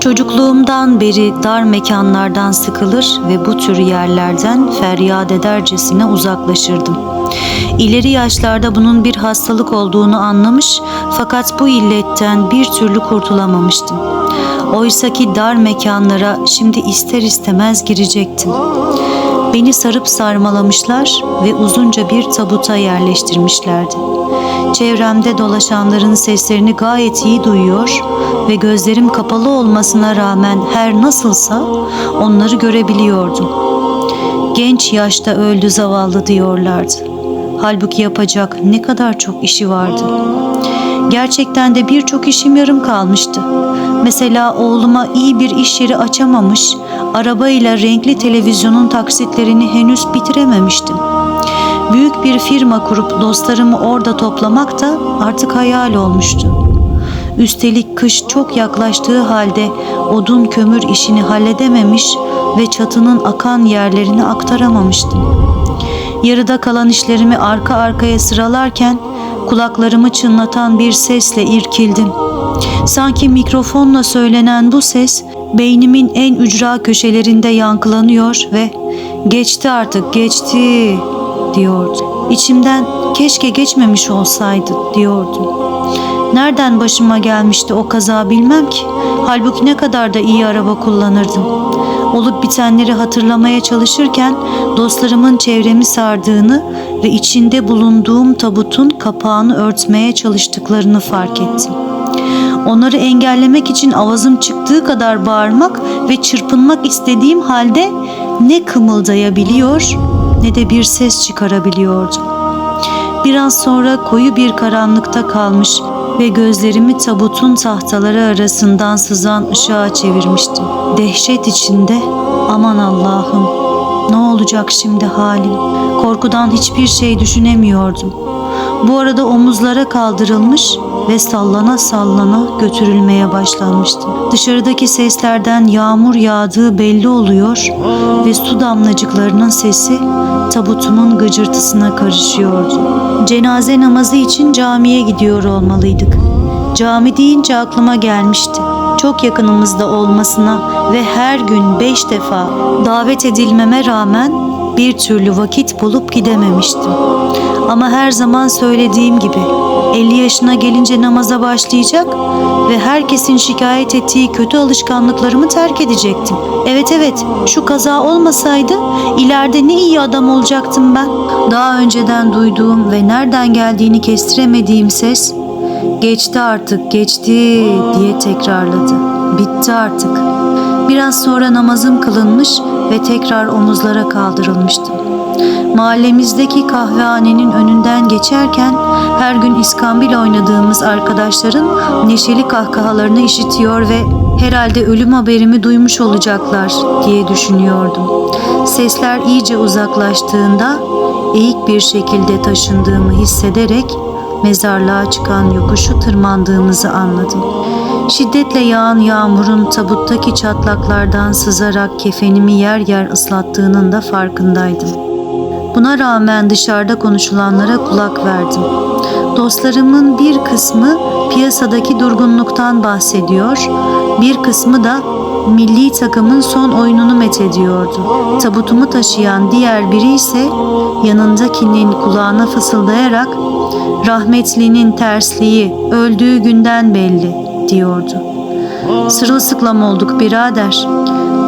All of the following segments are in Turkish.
Çocukluğumdan beri dar mekanlardan sıkılır ve bu tür yerlerden feryat edercesine uzaklaşırdım. İleri yaşlarda bunun bir hastalık olduğunu anlamış fakat bu illetten bir türlü kurtulamamıştım. Oysaki dar mekanlara şimdi ister istemez girecektim. Beni sarıp sarmalamışlar ve uzunca bir tabuta yerleştirmişlerdi. Çevremde dolaşanların seslerini gayet iyi duyuyor ve gözlerim kapalı olmasına rağmen her nasılsa onları görebiliyordum. Genç yaşta öldü zavallı diyorlardı. Halbuki yapacak ne kadar çok işi vardı. Gerçekten de birçok işim yarım kalmıştı. Mesela oğluma iyi bir iş yeri açamamış, arabayla renkli televizyonun taksitlerini henüz bitirememiştim. Büyük bir firma kurup dostlarımı orada toplamak da artık hayal olmuştu. Üstelik kış çok yaklaştığı halde odun kömür işini halledememiş ve çatının akan yerlerini aktaramamıştım. Yarıda kalan işlerimi arka arkaya sıralarken kulaklarımı çınlatan bir sesle irkildim. Sanki mikrofonla söylenen bu ses beynimin en ücra köşelerinde yankılanıyor ve geçti artık geçti diyordu. İçimden keşke geçmemiş olsaydı diyordum. Nereden başıma gelmişti o kaza bilmem ki. Halbuki ne kadar da iyi araba kullanırdım. Olup bitenleri hatırlamaya çalışırken dostlarımın çevremi sardığını ve içinde bulunduğum tabutun kapağını örtmeye çalıştıklarını fark ettim. Onları engellemek için avazım çıktığı kadar bağırmak ve çırpınmak istediğim halde ne kımıldayabiliyor ne de bir ses çıkarabiliyordum. Biraz sonra koyu bir karanlıkta kalmış ve gözlerimi tabutun tahtaları arasından sızan ışığa çevirmiştim. Dehşet içinde aman Allah'ım ne olacak şimdi halim? Korkudan hiçbir şey düşünemiyordum. Bu arada omuzlara kaldırılmış ve sallana sallana götürülmeye başlanmıştım. Dışarıdaki seslerden yağmur yağdığı belli oluyor ve su damlacıklarının sesi tabutumun gıcırtısına karışıyordu. Cenaze namazı için camiye gidiyor olmalıydık. Cami deyince aklıma gelmişti. Çok yakınımızda olmasına ve her gün beş defa davet edilmeme rağmen bir türlü vakit bulup gidememiştim. Ama her zaman söylediğim gibi 50 yaşına gelince namaza başlayacak ve herkesin şikayet ettiği kötü alışkanlıklarımı terk edecektim. Evet evet şu kaza olmasaydı ileride ne iyi adam olacaktım ben. Daha önceden duyduğum ve nereden geldiğini kestiremediğim ses geçti artık geçti diye tekrarladı. Bitti artık. Biraz sonra namazım kılınmış ve tekrar omuzlara kaldırılmıştım. Mahallemizdeki kahvehanenin önünden geçerken her gün iskambil oynadığımız arkadaşların neşeli kahkahalarını işitiyor ve herhalde ölüm haberimi duymuş olacaklar diye düşünüyordum. Sesler iyice uzaklaştığında eğik bir şekilde taşındığımı hissederek mezarlığa çıkan yokuşu tırmandığımızı anladım. Şiddetle yağan yağmurun tabuttaki çatlaklardan sızarak kefenimi yer yer ıslattığının da farkındaydım. Buna rağmen dışarıda konuşulanlara kulak verdim. Dostlarımın bir kısmı piyasadaki durgunluktan bahsediyor, bir kısmı da milli takımın son oyununu methediyordu. Tabutumu taşıyan diğer biri ise yanındakinin kulağına fısıldayarak rahmetlinin tersliği öldüğü günden belli diyordu. Sırılsıklam olduk birader.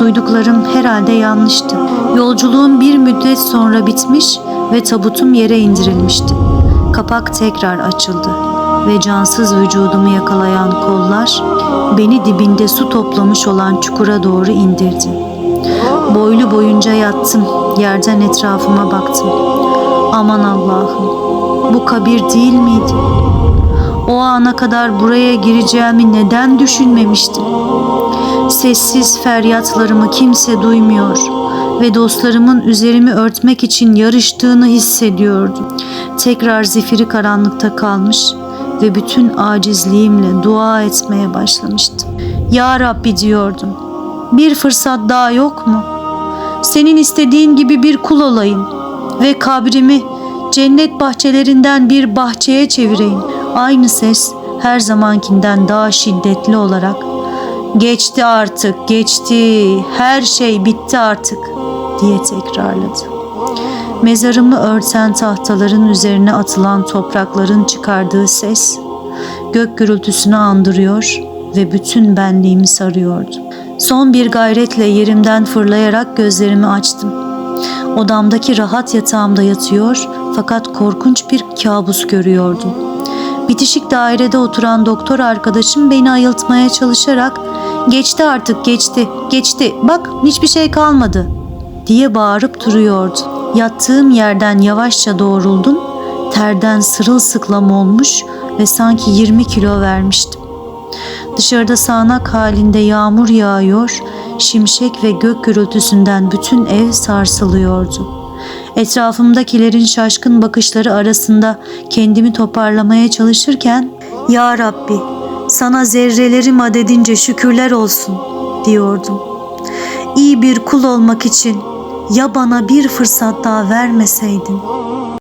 Duyduklarım herhalde yanlıştı. Yolculuğum bir müddet sonra bitmiş ve tabutum yere indirilmişti. Kapak tekrar açıldı ve cansız vücudumu yakalayan kollar beni dibinde su toplamış olan çukura doğru indirdi. Boylu boyunca yattım, yerden etrafıma baktım. Aman Allah'ım, bu kabir değil miydi? O ana kadar buraya gireceğimi neden düşünmemiştim? Sessiz feryatlarımı kimse duymuyor ve dostlarımın üzerimi örtmek için yarıştığını hissediyordum. Tekrar zifiri karanlıkta kalmış ve bütün acizliğimle dua etmeye başlamıştım. Ya Rabbi diyordum. Bir fırsat daha yok mu? Senin istediğin gibi bir kul olayım ve kabrimi cennet bahçelerinden bir bahçeye çevireyim. Aynı ses her zamankinden daha şiddetli olarak Geçti artık, geçti. Her şey bitti artık diye tekrarladı. Mezarımı örten tahtaların üzerine atılan toprakların çıkardığı ses gök gürültüsünü andırıyor ve bütün benliğimi sarıyordu. Son bir gayretle yerimden fırlayarak gözlerimi açtım. Odamdaki rahat yatağımda yatıyor fakat korkunç bir kabus görüyordum. Bitişik dairede oturan doktor arkadaşım beni ayıltmaya çalışarak "Geçti artık, geçti, geçti. Bak hiçbir şey kalmadı." Diye bağırıp duruyordu. Yattığım yerden yavaşça doğruldum. Terden sırılsıklam olmuş ve sanki 20 kilo vermiştim. Dışarıda sağanak halinde yağmur yağıyor, şimşek ve gök gürültüsünden bütün ev sarsılıyordu. Etrafımdakilerin şaşkın bakışları arasında kendimi toparlamaya çalışırken "Ya Rabbi, sana zerrelerim adedince şükürler olsun." diyordum. İyi bir kul olmak için ya bana bir fırsat daha vermeseydin.